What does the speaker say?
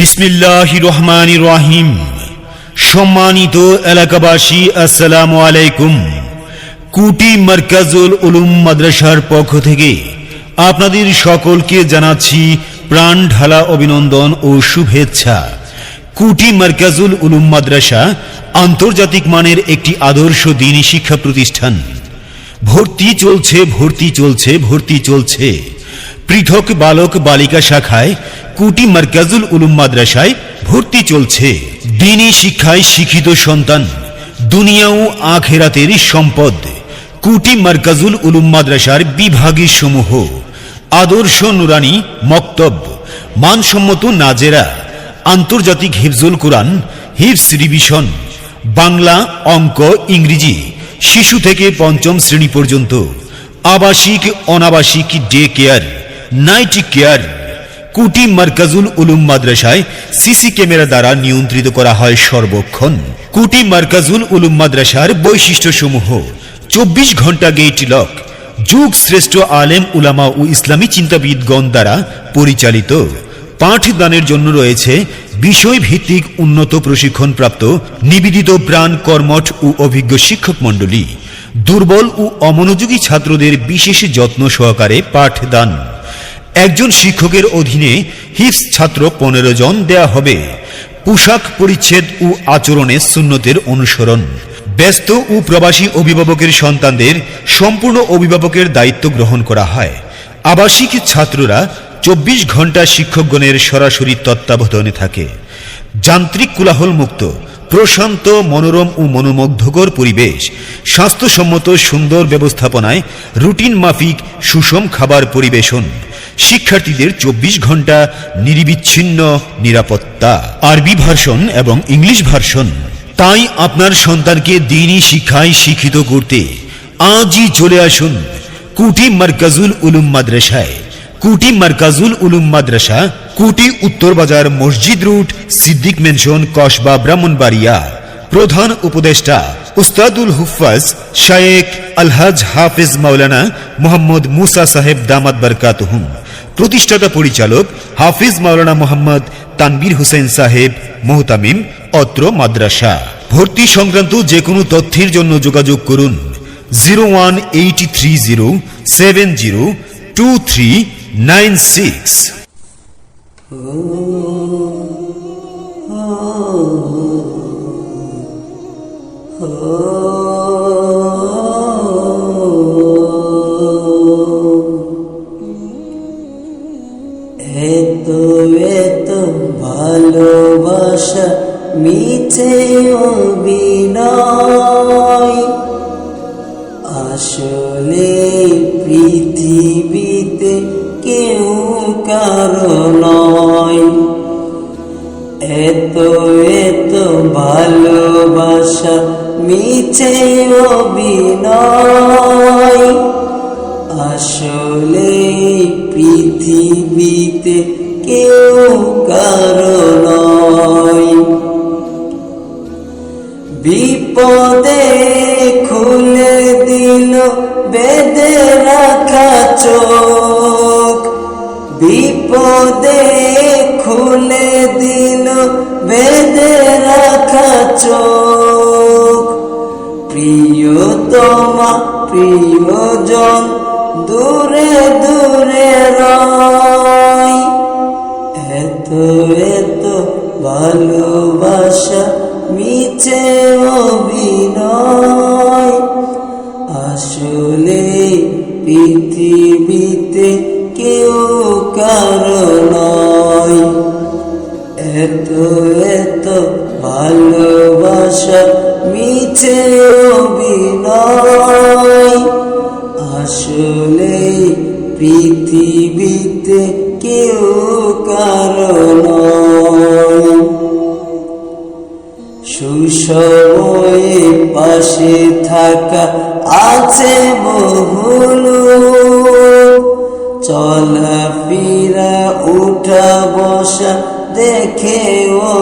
বিসমিল্লাহ রহমান রাহিম সম্মানিত এলাকাবাসী, আসসালামু আলাইকুম। কুটি মার্কাজুল উলুম মাদ্রাসার পক্ষ থেকে আপনাদের সকলকে জানাচ্ছি প্রাণ ঢালা অভিনন্দন ও শুভেচ্ছা। কুটি মার্কাজুল উলুম মাদ্রাসা আন্তর্জাতিক মানের একটি আদর্শ দিনী শিক্ষা প্রতিষ্ঠান। ভর্তি চলছে ভর্তি চলছে ভর্তি চলছে। পৃথক বালক বালিকা শাখায় কুটি মার্কাজুল উলুম মাদ্রাসায় ভর্তি চলছে। দিনী শিক্ষায় শিক্ষিত সন্তান দুনিয়া ও আখেরাতের সম্পদ। কুটি মার্কাজুল উলুম মাদ্রাসার বিভাগী সমূহ আদর্শ নুরানি মক্তব, মানসম্মত নাজেরা, আন্তর্জাতিক হিফজুল কোরআন হিফস রিভিশন, বাংলা অঙ্ক, ইংরেজি, শিশু থেকে পঞ্চম শ্রেণি পর্যন্ত, আবাসিক, অনাবাসিক, ডে কেয়ার, নাইট কেয়ার কুটি মার্কাজুল উলুম মাদ্রাসায় সিসি ক্যামেরা দ্বারা নিয়ন্ত্রিত করা হয় সর্বক্ষণ। কুটি মার্কাজুল উলুম মাদ্রাসার বৈশিষ্ট্যসমূহ। চব্বিশ ঘণ্টা গেট লক যুগ শ্রেষ্ঠ আলেম উলামা ও ইসলামী চিন্তাবিদগণ দ্বারা পরিচালিত। পাঠদানের জন্য রয়েছে বিষয় ভিত্তিক উন্নত প্রশিক্ষণপ্রাপ্ত, নিবেদিত প্রাণ কর্মঠ ও অভিজ্ঞ শিক্ষক মণ্ডলী। দুর্বল ও অমনোযোগী ছাত্রদের বিশেষ যত্ন সহকারে পাঠদান। একজন শিক্ষকের অধীনে হিফস ছাত্র পনেরো জন দেয়া হবে। পোশাক পরিচ্ছেদ ও আচরণে সুন্নতের অনুসরণ। ব্যস্ত ও প্রবাসী অভিভাবকের সন্তানদের সম্পূর্ণ অভিভাবকের দায়িত্ব গ্রহণ করা হয়। আবাসিক ছাত্ররা চব্বিশ ঘণ্টা শিক্ষকগণের সরাসরি তত্ত্বাবধানে থাকে। যান্ত্রিক কোলাহল মুক্ত প্রশান্ত, মনোরম ও মনোমুগ্ধকর পরিবেশ, স্বাস্থ্যসম্মত সুন্দর ব্যবস্থাপনায় রুটিন মাফিক সুষম খাবার পরিবেশন। শিক্ষার্থীদের চব্বিশ ঘণ্টা নিরিবিচ্ছিন্ন নিরাপত্তা। আরবি ভার্সন এবং ইংলিশ ভার্সন। তাই আপনার সন্তানকে দিনই শিক্ষায় শিক্ষিত করতে আজই চলে আসুন কুটি মার্কাজুল উলুম মাদ্রাসায়। কুটি মার্কাজুল উলুম মাদ্রাসা, কুটি উত্তর বাজার মসজিদ রুট, সিদ্দিক মেনশন, কসবা, ব্রাহ্মণবাড়িয়া। প্রধান উপদেষ্টা উস্তাদুল হুফাজ শায়েক আলহাজ হাফিজ মাওলানা মোহাম্মদ মুসা সাহেব দামাত বরকাতহুম। প্রতিষ্ঠাতা পরিচালক হাফিজ মাওলানা মোহাম্মদ তানবির হোসেন সাহেব, মোহতামিম, অত্র মাদ্রাসা। ভর্তি সংক্রান্ত যে কোনো তথ্যের জন্য যোগাযোগ করুন zero one eight three zero seven zero two three nine six. ভালোবাসা মিছে অভিনয়। আসলে পৃথিবীতে কেউ কারও নয়। এত এত ভালোবাসা মিছে অভিনয়। আসলে পৃথিবীতে কেউ কারও নয়। বিপদে খুলে দিল বেদে রাখা চোখ। বিপদে খুলে দিল বেদে রাখা চোখ। প্রিয়তমা, প্রিয়জন, দূরে দূরে রয়। এত এত ভালোবাসা, মিছে অভিনয়। আসলে পৃথিবীতে কেউ নয়। এত এত ভালোবাসা, মিছে অভিনয়। আসলে পৃথিবীতে কেউ কারণ সুসময়ে পাশে থাকা আছে বহুলু। চলা ফিরা উঠা বসা দেখে ও